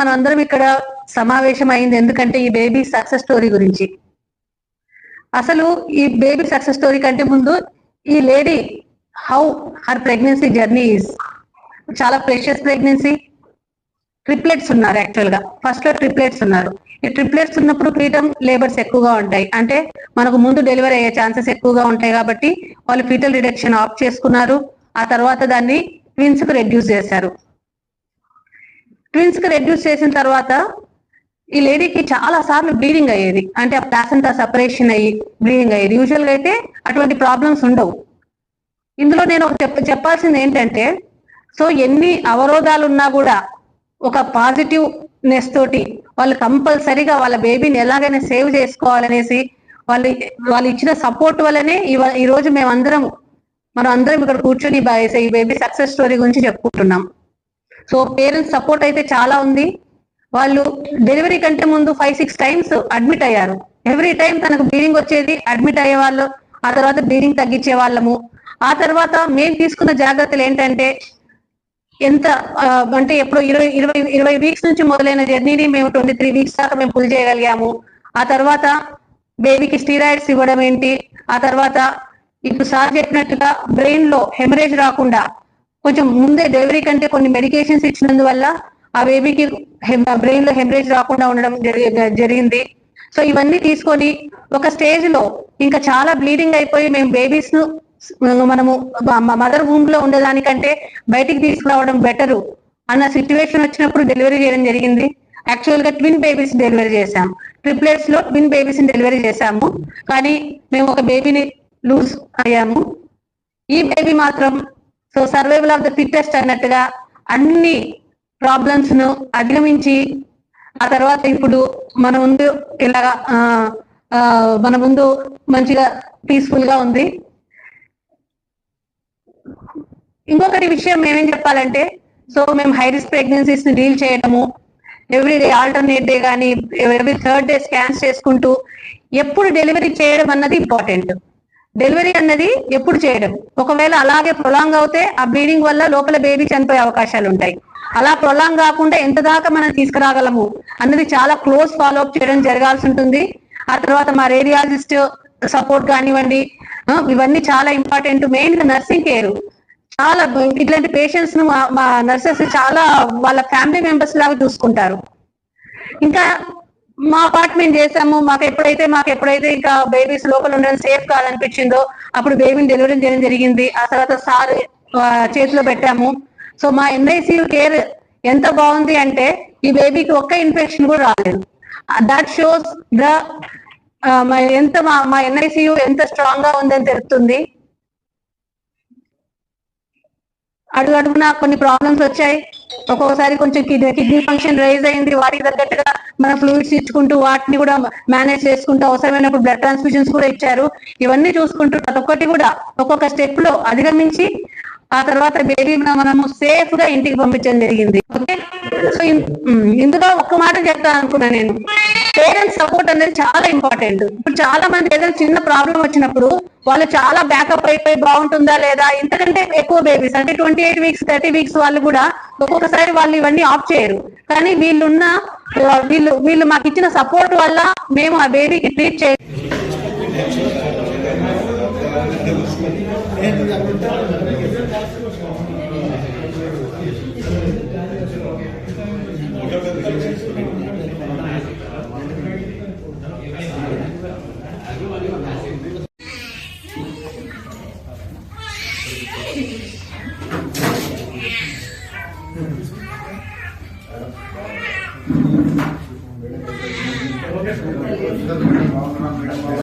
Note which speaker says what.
Speaker 1: మనం అందరం ఇక్కడ సమావేశం అయింది ఎందుకంటే ఈ బేబీ సక్సెస్ స్టోరీ గురించి. అసలు ఈ బేబీ సక్సెస్ స్టోరీ కంటే ముందు ఈ lady how her pregnancy journey is చాలా ప్రెషియస్ ప్రెగ్నెన్సీ. ట్రిప్లెట్స్ ఉన్నారు యాక్చువల్గా ఫస్ట్లో ట్రిప్లెట్స్ ఉన్నారు. ఈ ట్రిప్లెట్స్ ఉన్నప్పుడు ఫీటమ్ లేబర్స్ ఎక్కువగా ఉంటాయి. అంటే మనకు ముందు డెలివరీ అయ్యే ఛాన్సెస్ ఎక్కువగా ఉంటాయి కాబట్టి వాళ్ళు ఫీటల్ రిడక్షన్ ఆఫ్ చేసుకున్నారు. ఆ తర్వాత దాన్ని ట్విన్స్కు రెడ్యూస్ చేశారు. ట్విన్స్కి రెడ్యూస్ చేసిన తర్వాత ఈ లేడీకి చాలా సార్లు బ్లీడింగ్ అయ్యేది. అంటే ఆ ప్లాసెంటా సపరేషన్ అయ్యి బ్లీడింగ్ అయ్యేది. యూజువల్గా అయితే అటువంటి ప్రాబ్లమ్స్ ఉండవు. ఇందులో నేను ఒక చెప్ప చెప్పాల్సింది ఏంటంటే సో ఎన్ని అవరోధాలు ఉన్నా కూడా ఒక పాజిటివ్ నెస్ తోటి వాళ్ళు కంపల్సరీగా వాళ్ళ బేబీని ఎలాగైనా సేవ్ చేసుకోవాలనేసి వాళ్ళు వాళ్ళు ఇచ్చిన సపోర్ట్ వల్లనే ఈ రోజు మేమందరం మనం అందరం ఇక్కడ కూర్చొని బా- ఈ బేబీ సక్సెస్ స్టోరీ గురించి చెప్పుకుంటున్నాం. సో పేరెంట్స్ సపోర్ట్ అయితే చాలా ఉంది. వాళ్ళు డెలివరీ కంటే ముందు ఫైవ్ సిక్స్ టైమ్స్ అడ్మిట్ అయ్యారు. ఎవ్రీ టైం తనకు బ్లీడింగ్ వచ్చేది అడ్మిట్ అయ్యే వాళ్ళు ఆ తర్వాత బ్లీడింగ్ తగ్గించే వాళ్ళము. ఆ తర్వాత మేము తీసుకున్న జాగ్రత్తలు ఏంటంటే ఎంత అంటే ఎప్పుడు ఇరవై ఇరవై ఇరవై వీక్స్ నుంచి మొదలైన జర్నీని మేము ట్వంటీ త్రీ వీక్స్ దాకా మేము పుల్ చేయగలిగాము. ఆ తర్వాత బేబీకి స్టీరాయిడ్స్ ఇవ్వడం ఏంటి? ఆ తర్వాత ఇప్పుడు సార్ చెప్పినట్టుగా బ్రెయిన్లో హెమరేజ్ రాకుండా కొంచెం ముందే డెలివరీ కంటే కొన్ని మెడికేషన్స్ ఇచ్చినందువల్ల ఆ బేబీకి బ్రెయిన్లో హెమరేజ్ రాకుండా ఉండడం జరిగింది. సో ఇవన్నీ తీసుకొని ఒక స్టేజ్లో ఇంకా చాలా బ్లీడింగ్ అయిపోయి మేము బేబీస్ను మనము మదర్ వూమ్లో ఉండేదానికంటే బయటికి తీసుకురావడం బెటరు అన్న సిచ్యువేషన్ వచ్చినప్పుడు డెలివరీ చేయడం జరిగింది. యాక్చువల్గా ట్విన్ బేబీస్ డెలివరీ చేశాం. ట్రిప్లెట్స్లో ట్విన్ బేబీస్ డెలివరీ చేశాము. కానీ మేము ఒక బేబీని లూజ్ అయ్యాము. ఈ బేబీ మాత్రం so survival of the fittest అన్నట్టుగా అన్ని ప్రాబ్లమ్స్ను అధిగమించి ఆ తర్వాత ఇప్పుడు మన ముందు ఇలాగా మన ముందు మంచిగా పీస్ఫుల్గా ఉంది. ఇంకొకటి విషయం మేమేం చెప్పాలంటే సో మేము హై రిస్క్ ప్రెగ్నెన్సీస్ని డీల్ చేయడము ఎవ్రీ డే ఆల్టర్నేట్ డే కానీ ఎవ్రీ థర్డ్ డే స్కాన్స్ చేసుకుంటూ ఎప్పుడు డెలివరీ చేయడం అన్నది ఇంపార్టెంట్ డెలివరీ అన్నది ఎప్పుడు చేయడం. ఒకవేళ అలాగే ప్రొలాంగ్ అవుతే ఆ బ్లీడింగ్ వల్ల లోపల బేబీ చనిపోయే అవకాశాలు ఉంటాయి. అలా ప్రొలాంగ్ కాకుండా ఎంత దాకా మనం తీసుకురాగలము అన్నది చాలా క్లోజ్ ఫాలో అప్ చేయడం జరగాల్సి ఉంటుంది. ఆ తర్వాత మా రేడియాలజిస్ట్ సపోర్ట్ కానివ్వండి ఇవన్నీ చాలా ఇంపార్టెంట్. మెయిన్గా నర్సింగ్ కేర్. చాలా ఇట్లాంటి పేషెంట్స్ను మా- మా నర్సెస్ చాలా వాళ్ళ ఫ్యామిలీ మెంబర్స్ లాగా చూసుకుంటారు. ఇంకా మా పార్ట్ మేము చేసాము మాకు ఎప్పుడైతే మాకు ఎప్పుడైతే ఇంకా బేబీస్ లోపల ఉండడం సేఫ్ కాదనిపించిందో అప్పుడు బేబీని డెలివరీ చేయడం జరిగింది. ఆ తర్వాత సార్ చేతిలో పెట్టాము. సో మా ఎన్ఐసియు కేర్ ఎంత బాగుంది అంటే ఈ బేబీకి ఒక్క ఇన్ఫెక్షన్ కూడా రాలేదు. దట్ షోస్ ద ఎంత మా మా ఎన్ఐసియు ఎంత స్ట్రాంగ్గా ఉందని తెలుస్తుంది. అడుగు అడుగున కొన్ని ప్రాబ్లమ్స్ వచ్చాయి. ఒక్కొక్కసారి కొంచెం కిడ్నీ ఫంక్షన్ రైజ్ అయింది. వాటికి తగ్గట్టుగా మనం ఫ్లూయిడ్స్ ఇచ్చుకుంటూ వాటిని కూడా మేనేజ్ చేసుకుంటూ అవసరమైనప్పుడు బ్లడ్ ట్రాన్స్ఫ్యూజన్స్ కూడా ఇచ్చారు. ఇవన్నీ చూసుకుంటూ ప్రతి ఒక్కటి కూడా ఒక్కొక్క స్టెప్లో అధిగమించి ఆ తర్వాత బేబీని మనము సేఫ్గా ఇంటికి పంపించడం జరిగింది. ఓకే సో ఇందులో ఒక్క మాట చెప్తాను అనుకున్నా నేను. పేరెంట్స్ సపోర్ట్ అనేది చాలా ఇంపార్టెంట్. ఇప్పుడు చాలా మంది ఏదైనా చిన్న ప్రాబ్లం వచ్చినప్పుడు వాళ్ళు చాలా బ్యాకప్ అయిపోయి బాగుంటుందా లేదా? ఇంతకంటే ఎక్కువ బేబీస్ అంటే twenty eight weeks thirty weeks వాళ్ళు కూడా ఒక్కొక్కసారి వాళ్ళు ఇవన్నీ ఆఫ్ చేయరు. కానీ వీళ్ళున్న వీళ్ళు వీళ్ళు మాకు ఇచ్చిన సపోర్ట్ వల్ల మేము ఆ బేబీకి ట్రీట్ చేయ Gracias.